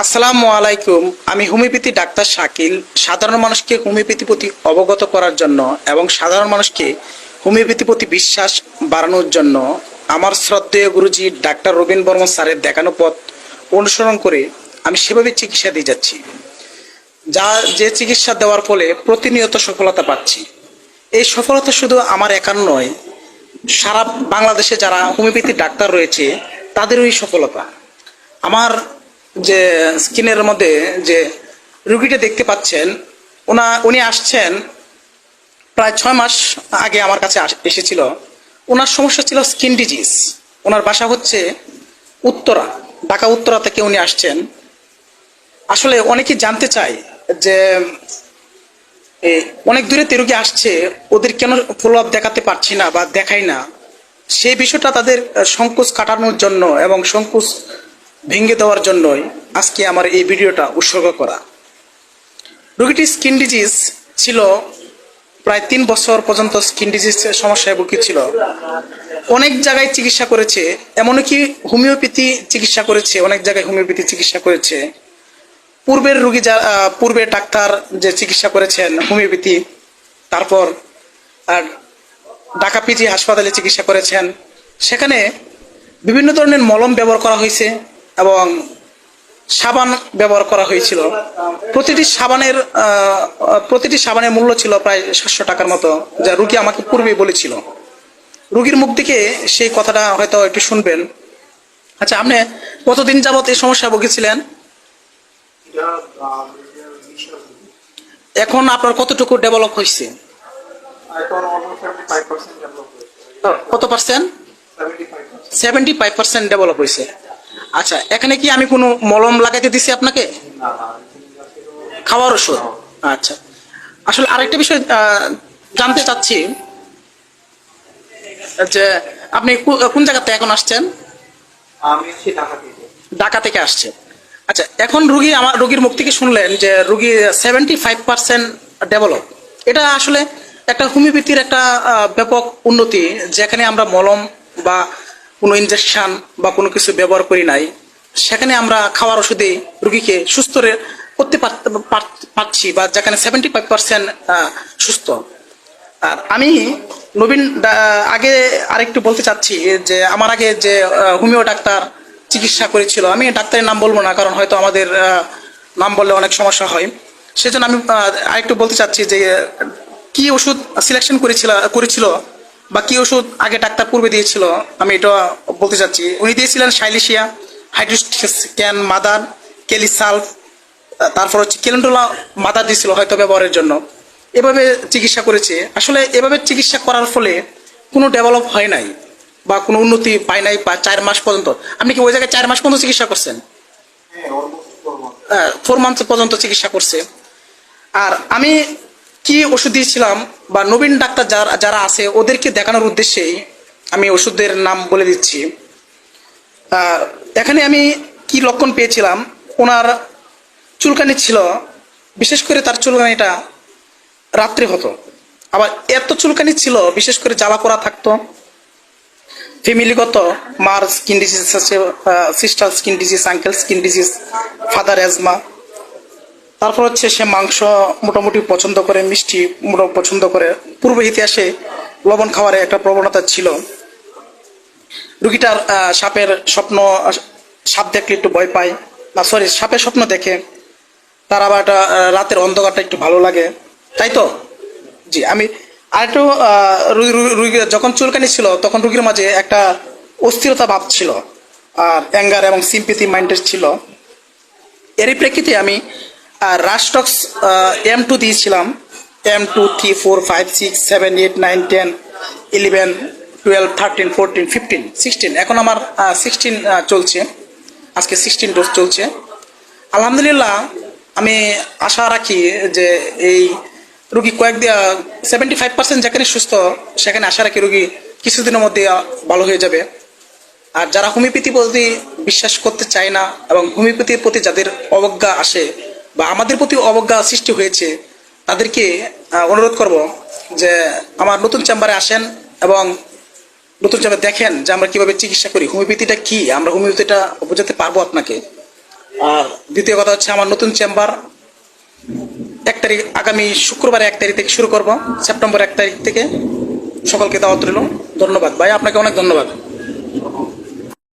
আসসালামু আলাইকুম। আমি হোমিওপ্যাথি ডাক্তার শাকিল। সাধারণ মানুষকে হোমিওপ্যাথি প্রতি অবগত করার জন্য এবং সাধারণ মানুষকে হোমিওপ্যাথি প্রতি বিশ্বাস বাড়ানোর জন্য আমার শ্রদ্ধেয় গুরুজি ডাক্তার রবীন বর্মন স্যারের দেখানো পথ অনুসরণ করে আমি সেভাবে চিকিৎসা দিয়ে যাচ্ছি। যা, যে চিকিৎসা দেওয়ার ফলে প্রতিনিয়ত সফলতা পাচ্ছি। এই সফলতা শুধু আমার একার নয়, সারা বাংলাদেশে যারা হোমিওপ্যাথি ডাক্তার রয়েছে, তাদেরও এই সফলতা। আমার যে স্কিনের মধ্যে যে রুগীটা দেখতে পাচ্ছেন, ওনা, উনি আসছেন প্রায় ছয় মাস আগে আমার কাছে এসেছিল। ওনার সমস্যা ছিল স্কিন ডিজিজ। ওনার বাসা হচ্ছে উত্তরা, ঢাকা উত্তরা থেকে উনি আসছেন। আসলে অনেকেই জানতে চায় যে অনেক দূরে তে রুগী আসছে, ওদের কেন ফলো আপ দেখাতে পারছি না বা দেখাই না? সেই বিষয়টা তাদের সংকোচ কাটানোর জন্য এবং সংকোচ ভেঙে দেওয়ার জন্যই আজকে আমার এই ভিডিওটা উৎসর্গ করা। রোগীটি স্কিন ডিজিজ ছিল প্রায় তিন বছর পর্যন্ত স্কিন ডিজিজ সমস্যায় ভুগছিল অনেক জায়গায় চিকিৎসা করেছে এমনকি হোমিওপ্যাথি চিকিৎসা করেছে অনেক জায়গায় হোমিওপ্যাথি চিকিৎসা করেছে। পূর্বের রুগী যা আহ, পূর্বের ডাক্তার যে চিকিৎসা করেছেন হোমিওপ্যাথি তারপর আর ঢাকা পিজি হাসপাতালে চিকিৎসা করেছেন। সেখানে বিভিন্ন ধরনের মলম ব্যবহার করা হয়েছে। এবং সাবান ব্যবহার করা হয়েছিল। প্রতিটি সাবানের প্রতিটি সাবানের মূল্য ছিল প্রায় সাতশো টাকার মতো, যা রুগী আমাকে পূর্বে বলেছিল। রুগীর মুখ থেকে সেই কথাটা হয়তো একটু শুনবেন। আচ্ছা আপনি কতদিন যাবত এই সমস্যা ভুগেছিলেন। এখন আপনার কতটুকু ডেভেলপ হয়েছে? কত percent seventy five percent develop হয়েছে। আচ্ছা এখানে কি আমি কোনো মলম লাগাইতে দিছি আপনাকে? খাওয়ার ওষুধ? আচ্ছা। আসলে আরেকটা বিষয় জানতে চাচ্ছি যে আপনি কোন জায়গাতে এখন আসছেন? আমি ঢাকা থেকে। আসছে। আচ্ছা এখন রুগী আমার রুগীর মুখ থেকে শুনলেন যে রুগী সেভেন্টি ফাইভ পার্সেন্ট ডেভেলপ এটা আসলে একটা হোমিওপ্যাথির একটা ব্যাপক উন্নতি যেখানে আমরা মলম বা কোনো ইনজেকশন বা কোনো কিছু ব্যবহার করি নাই, সেখানে আমরা খাওয়ার ওষুধে রুগীকে সুস্থ করতে পার- পার- পারছি বা যেখানে সেভেন্টি ফাইভ পার্সেন্ট সুস্থ। আর আমি নবীন আগে আরেকটু বলতে চাচ্ছি যে, আমার আগে যে হোমিও ডাক্তার চিকিৎসা করেছিল, আমি ডাক্তারের নাম বলব না, কারণ হয়তো আমাদের নাম বললে অনেক সমস্যা হয়। সেজন্য আমি আরেকটু বলতে চাচ্ছি যে, কি ওষুধ সিলেকশন করেছিল করেছিল? বা কি ওষুধ আগে ডাক্তার পূর্বে দিয়েছিল, আমি এটা বলতে চাচ্ছি। উনি দিয়েছিলেন সাইলিশিয়া হাইড্রোস্ক্যান মাদার, কেলিসালফ, তারপর হচ্ছে কেলেন্ডোলা, মাদার দিয়েছিল হয়তো ব্যবহারের জন্য। এভাবে চিকিৎসা করেছে। আসলে এভাবে চিকিৎসা করার ফলে কোনো ডেভেলপ হয় নাই বা কোনো উন্নতি পায় নাই বা চার মাস পর্যন্ত। আপনি কি ওই জায়গায় চার মাস পর্যন্ত চিকিৎসা করছেন? হ্যাঁ ফোর মান্থ পর্যন্ত চিকিৎসা করছে। আর আমি কি ওষুধ দিয়েছিলাম? বা নবীন ডাক্তার যারা যারা আছে, ওদেরকে দেখানোর উদ্দেশ্যেই আমি ওষুধের নাম বলে দিচ্ছি। এখানে আমি কি লক্ষণ পেয়েছিলাম? ওনার চুলকানি ছিল, বিশেষ করে তার চুলকানিটা রাত্রে হতো। আবার এত চুলকানি ছিল, বিশেষ করে জ্বালা পোড়া থাকতো। ফ্যামিলিগত মার স্কিন ডিজিজ আছে sister skin disease, uncle skin disease, father asthma. তারপর হচ্ছে সে মাংস মোটামুটি পছন্দ করে মিষ্টি মোটা পছন্দ করে। পূর্ব ইতিহাসে লবণ খাওয়ার একটা প্রবণতা ছিল। রুগীটার সাপের স্বপ্ন সাপ দেখলে একটু ভয় পায়। না সরি সাপের স্বপ্ন দেখে। তার আবার একটা, রাতের অন্ধকারটা একটু ভালো লাগে। তাই তো? জি আমি আরেকটু আহ, রুগী- রুগী- রুগী যখন চুলকানি ছিল তখন রুগীর মাঝে একটা অস্থিরতা ভাব ছিল। আর অ্যাঙ্গার এবং সিম্পিথি মাইন্ডেড ছিল। এরই প্রেক্ষিতে আমি রাস্টক্স এম টু দিয়েছিলাম। M two three four five six seven eight nine ten eleven twelve thirteen fourteen fifteen sixteen এখন আমার সিক্সটিন চলছে। আজকে সিক্সটিন ডোজ চলছে। আলহামদুলিল্লাহ, আমি আশা রাখি যে এই রুগী কয়েক কয়েকদিন সেভেন্টি ফাইভ পার্সেন্ট যেখানে সুস্থ, সেখানে আশা রাখি রুগী কিছুদিনের মধ্যে ভালো হয়ে যাবে। আর যারা হোমিওপ্যাথি প্রতি বিশ্বাস করতে চায় না এবং হোমিওপ্যাথির প্রতি যাদের অবজ্ঞা আসে বা আমাদের প্রতি অবজ্ঞা সৃষ্টি হয়েছে, তাদেরকে অনুরোধ করব যে আমার নতুন চেম্বারে আসেন এবং নতুন চেম্বারে দেখেন যে আমরা কীভাবে চিকিৎসা করি। হোমিওপ্যাথিটা কি? আমরা হোমিওপ্যাথিটা বোঝাতে পারব আপনাকে। আর দ্বিতীয় কথা হচ্ছে আমার নতুন চেম্বার এক তারিখ, আগামী শুক্রবার এক তারিখ থেকে শুরু করব। সেপ্টেম্বর এক তারিখ থেকে সকলকে দাওয়াত রইল। ধন্যবাদ। ভাই, আপনাকে অনেক ধন্যবাদ।